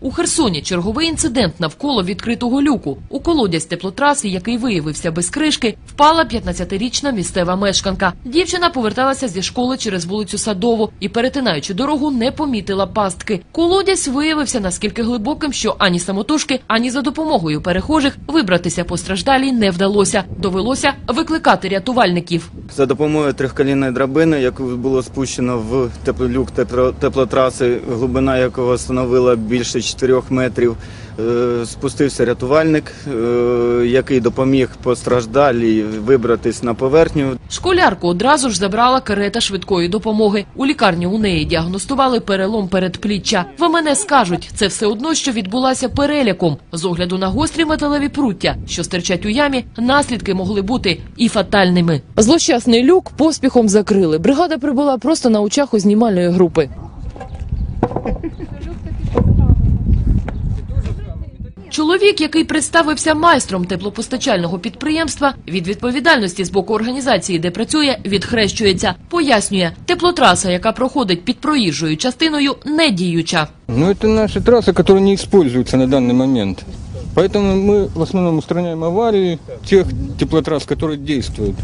У Херсоні черговий інцидент навколо відкритого люку. У колодязь теплотраси, який виявився без кришки, впала 15-річна місцева мешканка. Дівчина поверталася зі школи через вулицю Садову і, перетинаючи дорогу, не помітила пастки. Колодязь виявився наскільки глибоким, що ані самотужки, ані за допомогою перехожих вибратися постраждалій не вдалося. Довелося викликати рятувальників. За допомогою трьохколінної драбини, яку було спущено в теплолюк тепло- теплотраси, глибина якого становила більше 4 метрів, е, спустився рятувальник, е, який допоміг постраждалій вибратись на поверхню. Школярку одразу ж забрала карета швидкої допомоги. У лікарні у неї діагностували перелом передпліччя. В мене скажуть, це все одно, що відбулася переляком. З огляду на гострі металеві пруття, що стирчать у ямі, наслідки могли бути і фатальними. Злощасний люк поспіхом закрили. Бригада прибула просто на очах у знімальної групи. Чоловік, який представився майстром теплопостачального підприємства, від відповідальності з боку організації, де працює, відхрещується. Пояснює, теплотраса, яка проходить під проїжджою частиною, не діюча. Ну, это наша трасса, которая не используется на данный момент. Поэтому мы в основном устраняем аварии тех теплотрасс, которые действуют.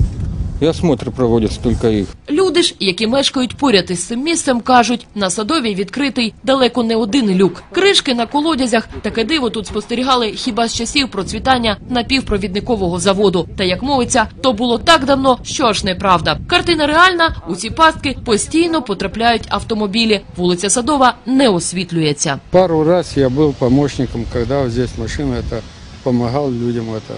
И осмотр проводится только их. Люди ж, які мешкають поряд із цим місцем, кажуть, на садовій відкритий далеко не один люк. Кришки на колодязях таке диво тут спостерігали хіба з часів процвітання напівпровідникового заводу. Та як мовиться, то було так давно, що аж неправда. Картина реальна. У ці пастки постійно потрапляють автомобілі. Вулиця Садова не освітлюється. Пару раз я был помощником, когда вот здесь машина это помогал людям это вы-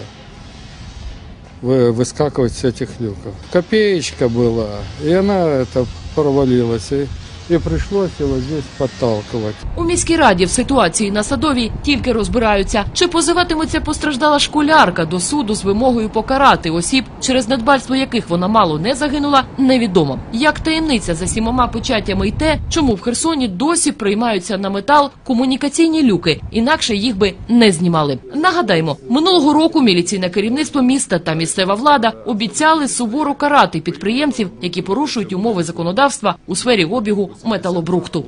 выскакивать с этих люков. Копеечка была, и она это провалилась, и, и пришлось его здесь подталкивать. У міській раді в ситуації на садовій тільки розбираються, чи позиватиметься постраждала школярка до суду з вимогою покарати осіб, через недбальство яких вона мало не загинула, невідомо. Як таємниця за сімома печатями й те, чому в Херсоні досі приймаються на метал комунікаційні люки, інакше їх би не знімали. Нагадаємо, минулого року міліційне керівництво міста та місцева влада обіцяли суворо карати підприємців, які порушують умови законодавства у сфері обігу металобрухту.